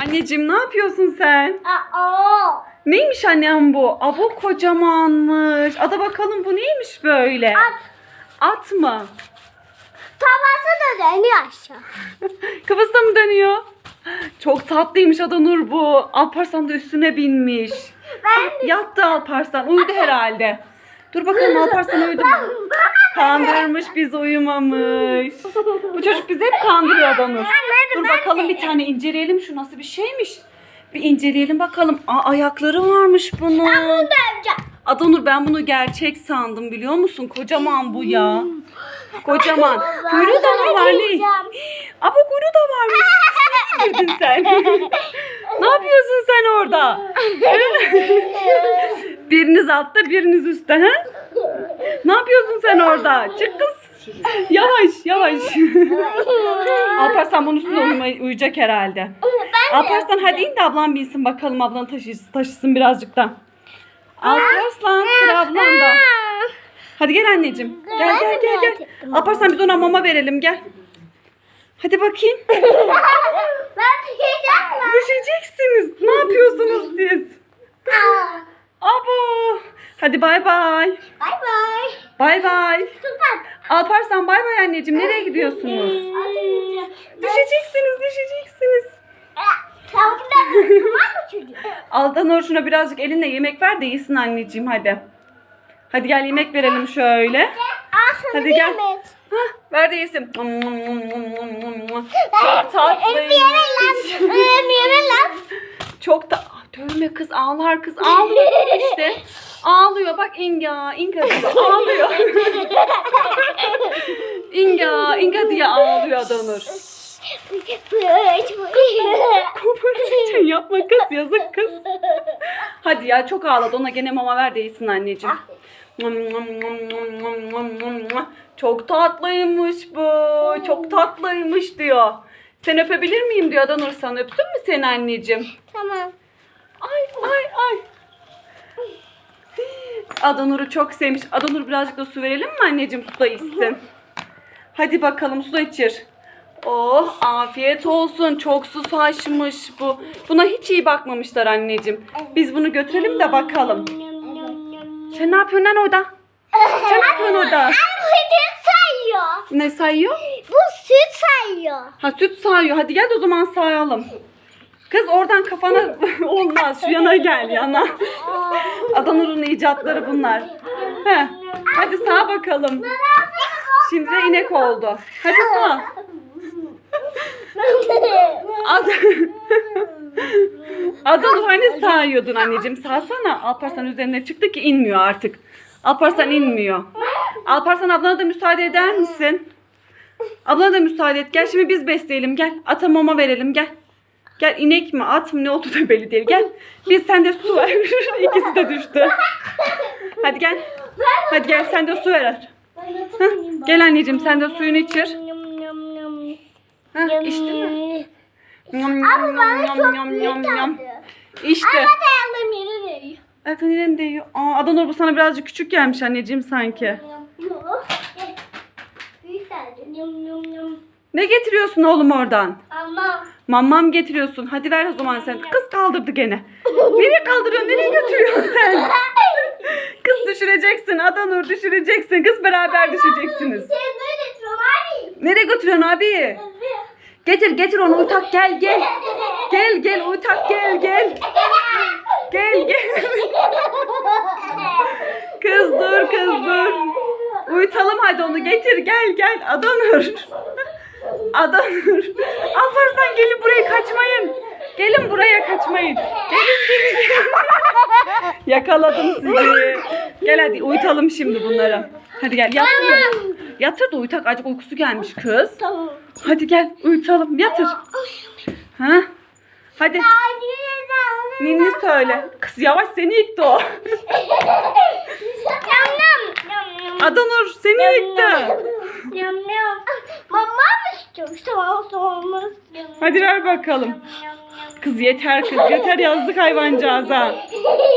Anneciğim ne yapıyorsun sen? Aa. Neymiş annem bu? Abo kocamanmış. Ada bakalım bu neymiş böyle? At. At mı? Tavası da dönüyor aşağı. Kafası da mı dönüyor? Çok tatlıymış Ada Nur bu. Alparslan da üstüne binmiş. Ben Yattı Alparslan. Uyudu herhalde. Dur bakalım Alparslan uyudu mu? Kandırmış biz uyumamış. Bu çocuk bizi hep kandırıyor Ada Nur. Dur bakalım bir tane inceleyelim şu nasıl bir şeymiş. Bir inceleyelim bakalım. Aa, ayakları varmış bunun. Adanur ben bunu gerçek sandım biliyor musun? Kocaman bu ya. Kocaman. Kuyruğu da mı var ne? Aba kuyruğu da varmış. Girdin sen? ne yapıyorsun sen orada? biriniz altta biriniz üstte ha? Ne yapıyorsun sen orada? Çık kız. Yavaş yavaş. Alparslan bunun üstünde uyumay- uyuyacak herhalde. Alparslan hadi in de ablam binsin bakalım ablan taşısın, taşısın birazcık da. Alparslan sıra ablanda. Hadi gel anneciğim. Gel gel gel gel. Alparslan biz ona mama verelim gel. Hadi bakayım. Ben diyeceğim. Düşeceksiniz. Ne yapıyorsunuz siz? Abo. Hadi bay bay. Bay bay. Bay bay. Alparslan bay bay anneciğim. Nereye gidiyorsunuz? Düşeceksiniz düşeceksiniz. Aldanur şuna birazcık elinle yemek ver de yesin anneciğim hadi. Hadi gel yemek verelim şöyle. Hadi gel. Hah, ver de yesin. Çok tatlıymış. Çok da dövme kız ağlar kız ağlıyor işte. Ağlıyor bak İnga İnga diye ağlıyor. İnga İnga diye ağlıyor Adanur. Kopartacaksın yapma kız yazık kız. Hadi ya çok ağladı ona gene mama ver de yesin anneciğim. Çok tatlıymış bu. Çok tatlıymış diyor. Sen öpebilir miyim diyor Adanur sana. Öpsün mü seni anneciğim? Tamam. Ay ay ay. Adanur'u çok sevmiş. Adanur birazcık da su verelim mi anneciğim? Su da içsin. Hadi bakalım su da içir. Oh afiyet olsun. Çok su saçmış bu. Buna hiç iyi bakmamışlar anneciğim. Biz bunu götürelim de bakalım. Sen ne yapıyorsun lan orada? Sen ne yapıyorsun orada? Süt sayıyor. Ne sayıyor? Bu süt sayıyor. Ha süt sağıyor. Hadi gel de o zaman sağalım. Kız oradan kafana olmaz. Şu yana gel yana. Adanur'un icatları bunlar. Heh. Hadi sağ bakalım. Şimdi de inek oldu. Hadi sağ. Ad Adanur hani sağıyordun anneciğim. Sağsana. Alparslan üzerine çıktı ki inmiyor artık. Alparslan inmiyor. Alparslan ablana da müsaade eder misin? Ablana da müsaade et. Gel şimdi biz besleyelim. Gel. Ata mama verelim. Gel. Gel inek mi at mı ne oldu da belli değil. Gel. Biz sende su ver. İkisi de düştü. Hadi gel. Hadi gel sen de su ver. Heh, Gel anneciğim sen de suyunu içir. Heh, içti mi? Yum, Ama yum, bana yum, çok yum, büyük yum, geldi. yum. İşte. Ama dayandım yere değiyor. Erkan İrem değiyor. Aa, Adanur bu sana birazcık küçük gelmiş anneciğim sanki. Yok. Büyük geldi. Yum yum yum. Ne getiriyorsun oğlum oradan? Ama Mamam getiriyorsun. Hadi ver o zaman sen. Kız kaldırdı gene. Nereye kaldırıyorsun? Nereye götürüyorsun sen? Kız düşüreceksin. Adanur düşüreceksin. Kız beraber düşeceksiniz. tromavi. Nereye götürüyorsun abi? Getir getir onu uytak gel gel. Gel gel uytak gel gel. Gel gel. Kız dur kız dur. Uyutalım hadi onu getir gel gel Adanur. Adanur. Alparslan gelin buraya kaçmayın. Gelin buraya kaçmayın. Gelin gelin. Yakaladım sizi. Gel hadi uyutalım şimdi bunları. Hadi gel yatır. Yatır da uyutak acık uykusu gelmiş kız. Tamam. Hadi gel uyutalım yatır. Ha? Hadi ninni söyle. Kız yavaş seni yıktı o. Adanur seni yıktı. Yam yam. Mama mı istiyormuş? Tamam tamam. Hadi ver bakalım. Kız yeter kız yeter yazdık hayvancağıza.